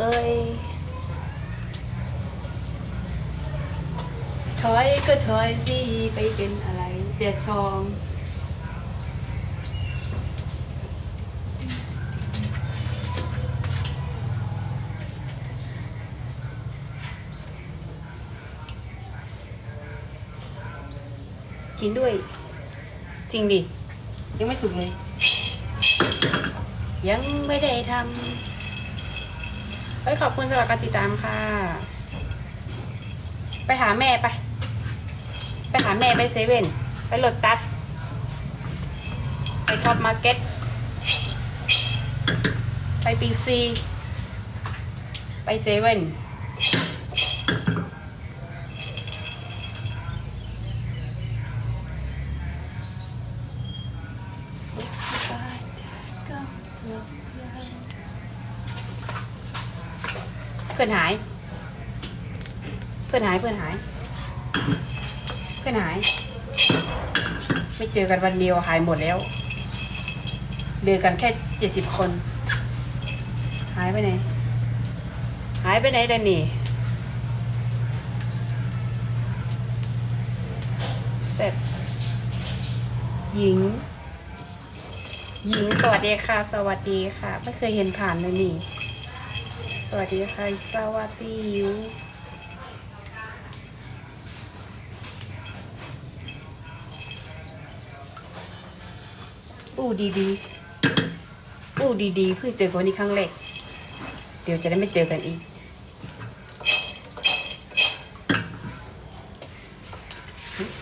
ơi. Thôi, cứ thôi, gì bây giờ là việc xong chín đuôi. Trình đi. Nhưng mới sụp này. Vẫn mới để thăm. เอ้ยขอบคุณสำหรับการติดตามค่ะ ไปหาแม่ไป ไปหาแม่ไปเซเว่น ไปโหลดตัด ไปท็อปมาร์เก็ต ไปปีซี ไปเซเว่น พื่อนหาย เพื่อนหายเพื่อนหาย เพื่อนหาย ไม่เจอกันวันเดียวหายหมดแล้วเดือกันแค่เจ็ดสิบคน หายไปไหน หายไปไหนเดนนี่เสร็จหญิง หญิงสวัสดีค่ะ สวัสดีค่ะ ไม่เคยเห็นผ่านเลยนี่ สวัสดีค่ะสวัสดียูอู้ดีดีอู้ดีดีเพิ่งเจอคนนี้ครั้งแรก เดี๋ยวจะได้ไม่เจอกันอีก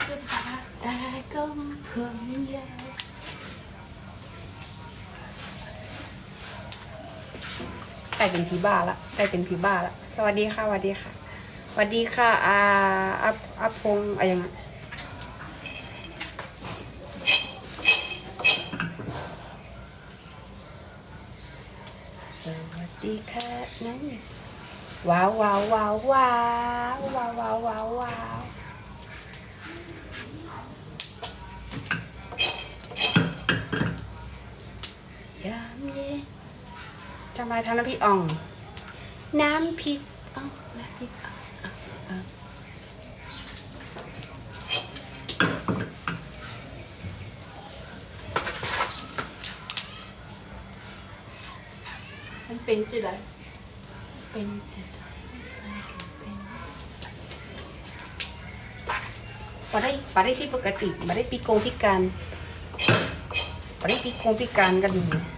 สบายต่ก็เพิ่มยา กล้เป็นผีบ้าละใกล้เป็นผีบ้าละสวัสดีค่ะสวัสดีค่ะสวัสดีค่ะอาอาอาพงอะไรยังไงสวัสดีค่ะนั่นว้าวว้าวว้าวว้าวว้าวว้าวว้าว ทำไมทำน้ำพริกอ่อง น้ำพริกอ่องน้ำพริกอ่องอะอะมันเป็นจะได้เป็นจะได้ใจกันเป็นปาได้ปาได้ที่ปกติมาได้ปีโกงพิการปาได้ปีโกงพิการกันดีเออ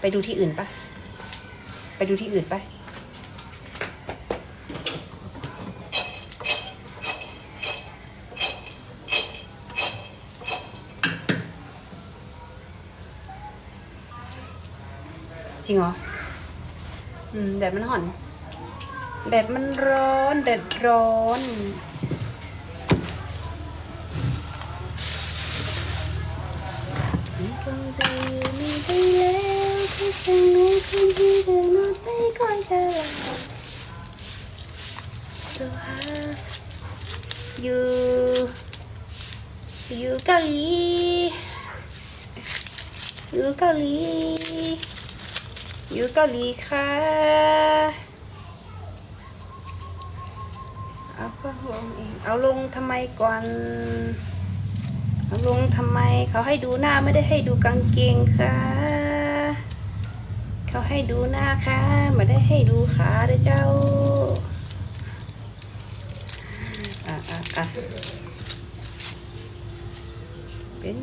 ไปดูที่อื่นปะไปดูที่อื่นปะจริงเหรอ อืม แดดมันห่อน แดดมันร้อน แดดร้อน คงจะอยู่ไม่ได้แล้วที่คงรู้คนที่เดินมาไปก่ อนจะลาตัวอยู่อยู่เกาหลีอยู่เกาหลีอยู่เกาหลีค่ะเอาก็ลงเองเอาลงทำไมก่อนเอาลงทำไมเขาให้ดูหน้าไม่ได้ให้ดูกางเกงค่ะ เขาให้ดูหน้าค่ะไม่ได้ให้ดูขาเด้อเจ้าอะอะอะเป็น